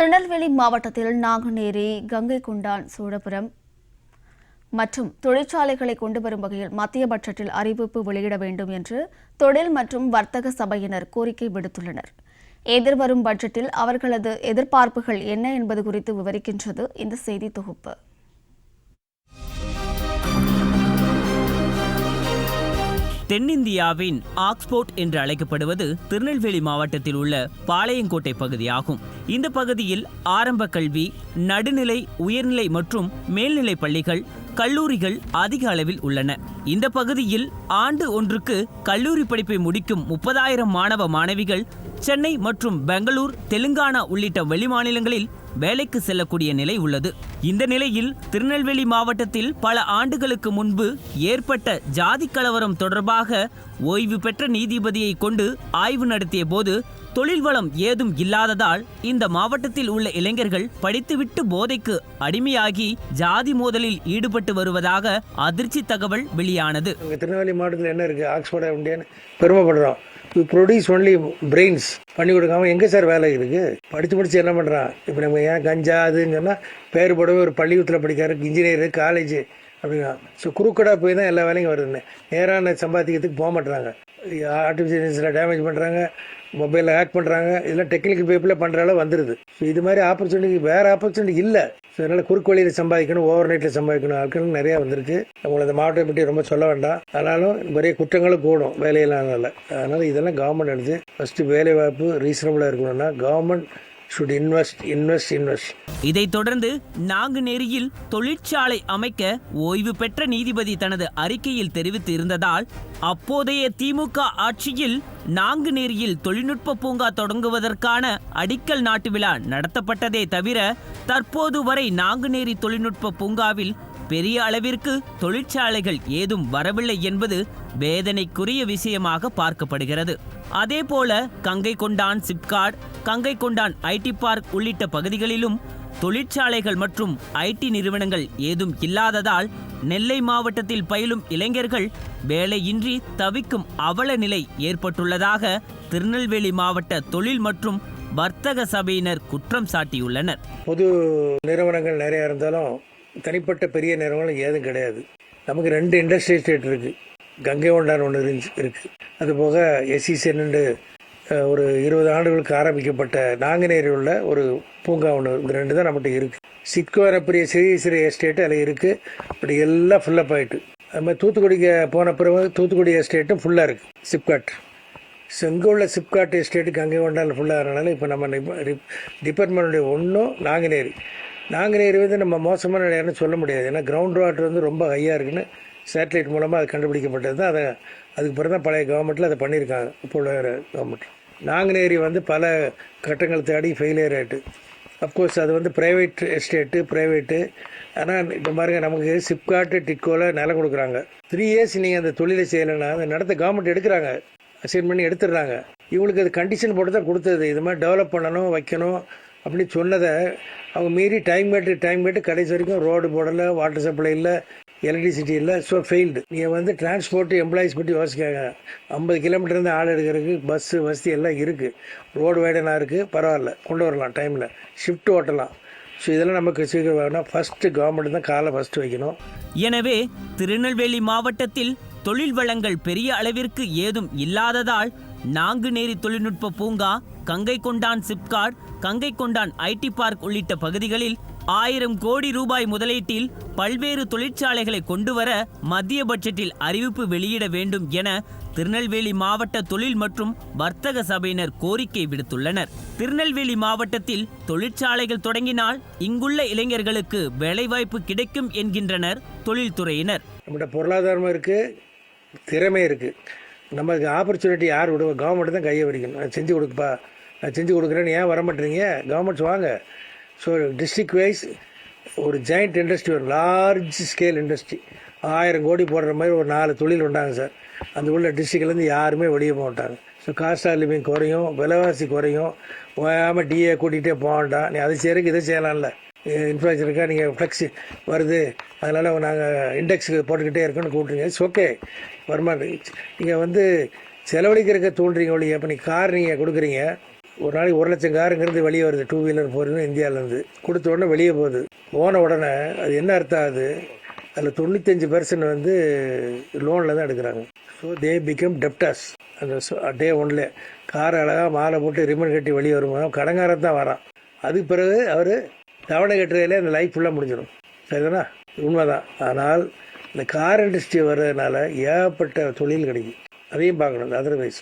திருநெல்வேலி மாவட்டத்தில் நாங்குநேரி கங்கை கொண்டான் சூழபுரம் மற்றும் தொழிற்சாலைகளை கொண்டு வரும் வகையில் மத்திய பட்ஜெட்டில் அறிவிப்பு வெளியிட வேண்டும் என்று தொழில் மற்றும் வர்த்தக சபையினர் கோரிக்கை விடுத்துள்ளனர். எதிர்வரும் பட்ஜெட்டில் அவர்களது எதிர்பார்ப்புகள் என்ன என்பது குறித்து விவரிக்கின்றது இந்த செய்தி தொகுப்பு. தென்னிந்தியாவின் ஆக்ஸ்போர்ட் என்று அழைக்கப்படுவது திருநெல்வேலி மாவட்டத்தில் உள்ள பாளையங்கோட்டை பகுதியாகும். இந்த பகுதியில் ஆரம்ப கல்வி நடுநிலை உயர்நிலை மற்றும் மேல்நிலை பள்ளிகள் கல்லூரிகள் அதிக அளவில் உள்ளன. இந்த பகுதியில் ஆண்டு ஒன்றுக்கு கல்லூரி படிப்பை முடிக்கும் முப்பதாயிரம் மாணவ மாணவிகள் சென்னை மற்றும் பெங்களூர் தெலுங்கானா உள்ளிட்ட வெளிமாநிலங்களில் வேலைக்கு செல்லக்கூடிய நிலை உள்ளது. இந்த நிலையில் திருநெல்வேலி மாவட்டத்தில் பல ஆண்டுகளுக்கு முன்பு ஏற்பட்ட ஜாதி கலவரம் தொடர்பாக ஓய்வு பெற்ற நீதிபதியை கொண்டு ஆய்வு நடத்திய போது தொழில் வளம் ஏதும் இல்லாததால் இந்த மாவட்டத்தில் உள்ள இளைஞர்கள் படித்துவிட்டு போதைக்கு அடிமையாகி ஜாதி மோதலில் ஈடுபட்டு வருவதாக அதிர்ச்சி தகவல் வெளியானது. திருநெல்வேலி மாவட்டத்தில் என்ன இருக்கு? ஆக்ஸ்போர்ட் பெருமைப்படுறோம். டு ப்ரொடியூஸ் ஒன்லி பிரெயின்ஸ் பண்ணி கொடுக்காம எங்கே சார் வேலை இருக்குது படித்து படித்து என்ன பண்ணுறான் இப்போ நம்ம ஏன் கஞ்சா அதுன்னு சொன்னால் பேர் போடவே ஒரு பள்ளிக்கூடத்தில் படிக்காரு இன்ஜினியரு காலேஜ் அப்படின்னா. ஸோ குறுக்கடாக போய் தான் எல்லா வேலையும் வருதுன்னு. நேரான சம்பாதிக்கிறதுக்கு போக மாட்டுறாங்க ஆர்டிஃபிஷியல் டேமேஜ் பண்ணுறாங்க மொபைலில் ஹேக் பண்ணுறாங்க இதெல்லாம் டெக்னிக்கல் பீப்புளே பண்ணுற அளவு வந்துடுது ஸோ இது மாதிரி ஆப்பர்ச்சுனிட்டி வேறு ஆப்பர்ச்சுனிட்டி இல்லை. ஸோ அதனால் குறுக்கு வழியில் சம்பாதிக்கணும் ஓவர் நைட்டில் சம்பாதிக்கணும். ஆட்கள் நிறையா வந்திருக்கு. உங்களை இந்த மாவட்டத்தை பற்றி ரொம்ப சொல்ல வேண்டாம். ஆனாலும் நிறைய குற்றங்களும் கூடும். வேலையில்லாதனால. அதனால் இதெல்லாம் கவர்மெண்ட் எடுத்து ஃபஸ்ட்டு வேலை வாய்ப்பு ரீசனபிளாக இருக்கணும்னா government should invest invest invest இதைத் தொடர்ந்து நாங்குநேரியில் தொழிற்சாலை அமைக்க ஓய்வு பெற்ற நீதிபதி தனது அறிக்கையில் தெரிவித்து இருந்ததால் அப்போதைய திமுக ஆட்சியில் நாங்குநேரியில் தொழில்நுட்ப பூங்கா தொடங்குவதற்கான அடிக்கல் நாட்டு விழா நடத்தப்பட்டதே தவிர தற்போது வரை நாங்குநேரி தொழில்நுட்ப பூங்காவில் பெரிய அளவிற்கு தொழிற்சாலைகள் ஏதும் வரவில்லை என்பது வேதனைக்குரிய விஷயமாக பார்க்கப்படுகிறது. அதேபோல கங்கை கொண்டான் சிப்காட் கங்கை கொண்டான் ஐடி பார்க் உள்ளிட்ட பகுதிகளிலும் தொழிற்சாலைகள் மற்றும் ஐடி நிறுவனங்கள் ஏதும் இல்லாததால் நெல்லை மாவட்டத்தில் பயிலும் இளைஞர்கள் வேலையின்றி தவிக்கும் அவல நிலை ஏற்பட்டுள்ளதாக திருநெல்வேலி மாவட்ட தொழில் மற்றும் வர்த்தக சபையினர் குற்றம் சாட்டியுள்ளனர். பொது நிறுவனங்கள் நிறைய இருந்தாலும் தனிப்பட்ட பெரிய நிறுவனம் ஏதும் கிடையாது. நமக்கு ரெண்டு இண்டஸ்ட்ரி ஸ்டேட் இருக்குது கங்கை கொண்டான் ஒன்று இருந்துச்சு இருக்குது அதுபோக எஸ்இசென்னு ஒரு இருபது ஆண்டுகளுக்கு ஆரம்பிக்கப்பட்ட நாங்குநேரில் உள்ள ஒரு பூங்கா ஒன்று இந்த ரெண்டு தான் நம்மகிட்ட இருக்குது சிட்கோ பெரிய சிறிய சிறிய எஸ்டேட்டு அதில் இருக்குது பட் எல்லாம் ஃபுல்லப் ஆகிட்டு அது மாதிரி தூத்துக்குடிக்கு போன பிறகு தூத்துக்குடி எஸ்டேட்டும் ஃபுல்லாக இருக்குது சிப்காட். ஸோ இங்கே உள்ள சிப்காட் எஸ்டேட்டு கங்கை கொண்டால் ஃபுல்லாக ஆகிறனால இப்போ நம்ம டிபார்ட்மெண்ட்டுடைய ஒன்றும் நாங்குநேரி. நாங்குநேரி வந்து நம்ம மோசமான இடம்னு சொல்ல முடியாது. ஏன்னா கிரவுண்ட் வாட்டர் வந்து ரொம்ப ஹையாக இருக்குன்னு சேட்டலைட் மூலமாக அது கண்டுபிடிக்கப்பட்டது தான். அதை அதுக்கு பிறகு தான் பழைய கவர்மெண்ட்டில் அதை பண்ணியிருக்காங்க. இப்போ உள்ள கவர்மெண்ட் நாங்குநேரி வந்து பல கட்டங்கள் தேடி ஃபெயிலியர் ஆகிட்டு அப்கோர்ஸ் அது வந்து ப்ரைவேட் எஸ்டேட்டு ப்ரைவேட்டு ஆனால் இப்போ பாருங்க நமக்கு சிப்காட்டு டிட்கோவில் நிலம் கொடுக்குறாங்க. த்ரீ இயர்ஸ் நீங்கள் அந்த தொழிலை செய்யலைன்னா அந்த நடத்த கவர்மெண்ட் எடுக்கிறாங்க. அசைன் பண்ணி எடுத்துடுறாங்க. இவங்களுக்கு அது கண்டிஷன் போட்டு தான் கொடுத்தது. இது மாதிரி டெவலப் பண்ணணும் வைக்கணும். அப்படின்னு சொன்னதை அவங்க மீறி டைம் கேட்டு டைம் கேட்டு கடைசி வரைக்கும் ரோடு போடலை வாட்டர் சப்ளை இல்லை எலக்ட்ரிசிட்டி இல்லை ஸோ ஃபெயில்டு நீங்கள் வந்து டிரான்ஸ்போர்ட் எம்ப்ளாயிஸ் பற்றி யோசிக்காங்க ஐம்பது கிலோமீட்டர்லேருந்து ஆள் எடுக்கிறதுக்கு பஸ்ஸு வசதி எல்லாம் இருக்குது ரோடு வேடனாக இருக்குது பரவாயில்ல. கொண்டு வரலாம் டைமில் ஷிஃப்ட் ஓட்டலாம். ஸோ இதெல்லாம் நமக்கு சீக்கிரம் வேணும் ஃபஸ்ட்டு கவர்மெண்ட் தான் காலை ஃபஸ்ட்டு வைக்கணும். எனவே திருநெல்வேலி மாவட்டத்தில் தொழில் வளங்கள் பெரிய அளவிற்கு ஏதும் இல்லாததால் நாங்குநேரி தொழில்நுட்ப பூங்கா கங்கை கொண்டான் சிப்காட் கங்கை கொண்டான் ஐடி பார்க் உள்ளிட்ட பகுதிகளில் ஆயிரம் கோடி ரூபாய் முதலீட்டில் பல்வேறு தொழிற்சாலைகளை கொண்டுவர மத்திய பட்ஜெட்டில் அறிவிப்பு வெளியிட வேண்டும் என திருநெல்வேலி மாவட்ட தொழில் மற்றும் வர்த்தக சபையினர் கோரிக்கை விடுத்துள்ளனர். திருநெல்வேலி மாவட்டத்தில் தொழிற்சாலைகள் தொடங்கினால் இங்குள்ள இளைஞர்களுக்கு வேலைவாய்ப்பு கிடைக்கும் என்கின்றனர் தொழில்துறையினர். நம்மகிட்ட பொருளாதாரமும் இருக்குது திறமை இருக்குது நமக்கு ஆப்பர்ச்சுனிட்டி யார் விடுவோம் கவர்மெண்ட் தான் கையை விடிக்கணும். செஞ்சு கொடுப்பா. நான் செஞ்சு கொடுக்குறேன்னு ஏன் வர மாட்டேறீங்க கவர்மெண்ட்ஸ் வாங்க. ஸோ டிஸ்ட்ரிக்ட் வைஸ் ஒரு ஜாயிண்ட் இண்டஸ்ட்ரி ஒரு லார்ஜ் ஸ்கேல் இண்டஸ்ட்ரி ஆயிரம் கோடி போடுற மாதிரி ஒரு நாலு தொழில் உண்டாங்க சார். அந்த உள்ள டிஸ்ட்ரிக்ட்லேருந்து யாருமே வெளியே போக மாட்டாங்க. ஸோ காஸ்ட் ஆஃப் லிவிங் குறையும் விலைவாசி குறையும். ஓயாமல் டிஏ கூட்டிகிட்டே போக வேண்டாம். நீ அதை செய்யறதுக்கு இதை செய்யலாம்ல. இன்ஃப்ராஸ்ட்ரக்சருக்காக நீங்கள் ஃப்ளெக்ஸி வருது. அதனால் நாங்கள் இண்டெக்ஸுக்கு போட்டுக்கிட்டே இருக்கோன்னு கூப்பிட்றீங்க இட்ஸ் ஓகே வருமானம். நீங்கள் வந்து செலவழிக்கிறதுக்கு தூண்டுறீங்க ஒழிய இப்போ நீங்கள் கார் நீங்கள் கொடுக்குறீங்க. ஒரு நாளைக்கு ஒரு லட்சம் காருங்கிறது வெளியே வருது டூ வீலர் ஃபோர் வீலர் இந்தியாவிலேருந்து. கொடுத்த உடனே வெளியே போகுது. போன உடனே அது என்ன அர்த்தம் ஆகுது அதில் தொண்ணூத்தஞ்சு பர்சன்ட் வந்து லோனில் தான் எடுக்கிறாங்க. ஸோ தே பிகம் டெப்டாஸ் அந்த டே ஒன்ல கார் அழகாக மாலை போட்டு ரிமன் கட்டி வெளியே வரும்போது கடங்காரன் தான் வரான். அதுக்கு பிறகு அவர் தவணை கட்டுறதுல அந்த லைஃப் ஃபுல்லாக முடிஞ்சிடும். சரிதானா? உண்மைதான். ஆனால் இந்த கார் இண்டஸ்ட்ரி வர்றதுனால ஏகப்பட்ட தொழில் கிடைக்கும் அதையும் பார்க்கணும் அதர்வைஸ்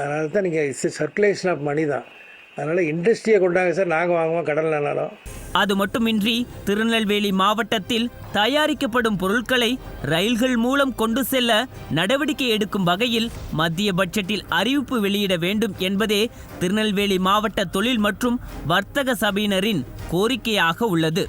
அதனால தான் நீங்கள் இட்ஸ் சர்க்குலேஷன் ஆஃப் மணி தான். அதனால் இண்டஸ்ட்ரியை கொண்டாங்க சார். நாங்கள் வாங்குவோம் கடல்னாலும் அது மட்டுமின்றி திருநெல்வேலி மாவட்டத்தில் தயாரிக்கப்படும் பொருட்களை ரயில்கள் மூலம் கொண்டு செல்ல நடவடிக்கை எடுக்கும் வகையில் மத்திய பட்ஜெட்டில் அறிவிப்பு வெளியிட வேண்டும் என்பதே திருநெல்வேலி மாவட்ட தொழில் மற்றும் வர்த்தக சபையினரின் கோரிக்கையாக உள்ளது.